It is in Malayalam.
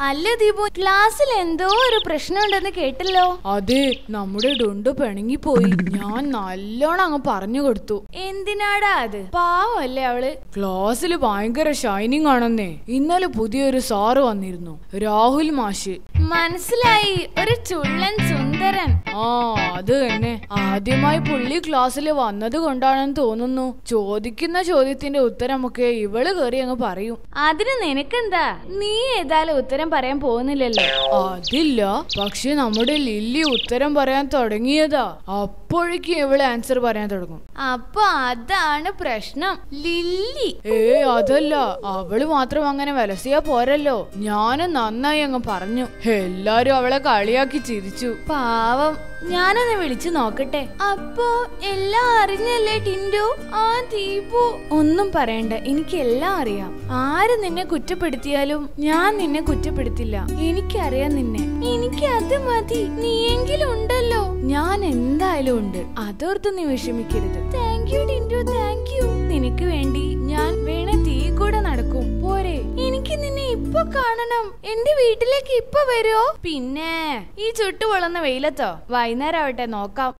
അല്ല ദീപു? ക്ലാസ്സിൽ എന്തോ ഒരു പ്രശ്നമുണ്ടെന്ന് കേട്ടല്ലോ. അതെ നമ്മുടെ ഡുണ്ടു പിണങ്ങിപ്പോയി. ഞാൻ നല്ലോണം അങ്ങ് പറഞ്ഞു കൊടുത്തു. എന്തിനാടാ അത്? പാവല്ലേ അവൾ? ക്ലാസ്സിൽ ഭയങ്കര ഷൈനിങ് ആണെന്നേ. ഇന്നലെ പുതിയൊരു സാറ് വന്നിരുന്നു. രാഹുൽ മാഷ്. മനസ്സിലായി. ഒരു ചുള്ളൻ സുന്ദരൻ. ആ അത് തന്നെ. ആദ്യമായി പുള്ളി ക്ലാസ്സിൽ വന്നത് കൊണ്ടാണെന്ന് തോന്നുന്നു. ചോദിക്കുന്ന ചോദ്യത്തിന്റെ ഉത്തരമൊക്കെ ഇവൾ കയറി അങ്ങ് പറയും. അതിന് നിനക്കെന്താ? നീ ഏതായാലും ഉത്തരം പറയാൻ പോകുന്നില്ലല്ലോ. അതില്ല. പക്ഷെ നമ്മുടെ ലില്ലി ഉത്തരം പറയാൻ തുടങ്ങിയതാ. അപ്പോഴേക്കും ഇവൾ ആൻസർ പറയാൻ തുടങ്ങും. അപ്പൊ അതാണ് പ്രശ്നം. ലില്ലി. ഏ അതല്ല. അവൾ മാത്രം അങ്ങനെ വലസിയാ പോരല്ലോ. ഞാനും നന്നായി അങ്ങ് പറഞ്ഞു. എല്ലാരും അവളെ കളിയാക്കി ചിരിച്ചു. പാവം. ഞാനൊന്ന് വിളിച്ചു നോക്കട്ടെ? അപ്പോ എല്ലാം അറിഞ്ഞല്ലേ ടിൻഡു? ആ ദീപു. ഒന്നും പറയണ്ട. എനിക്ക് എല്ലാം അറിയാം. ആര് നിന്നെ കുറ്റപ്പെടുത്തിയാലും ഞാൻ നിന്നെ കുറ്റപ്പെടുത്തില്ല. എനിക്കറിയാം നിന്നെ. എനിക്ക് അത് മതി നീയെങ്കിലും ഉണ്ടല്ലോ. ഞാൻ എന്തായാലും ഉണ്ട്. അതോർത്ത് നീ വിഷമിക്കരുത്. Thank you Tindu. Thank you നിനക്ക് വേണ്ടി ഞാൻ വേണേ തീ കൂടെ നടക്കും. പോരെ. എനിക്ക് നിന്നെ ഇപ്പൊ കാണണം. എന്റെ വീട്ടിലേക്ക് ഇപ്പൊ വരുമോ പിന്നെ ഈ ചുട്ടുപൊള്ളുന്ന വെയിലത്തോ? വൈകുന്നേരം ആവട്ടെ നോക്കാം.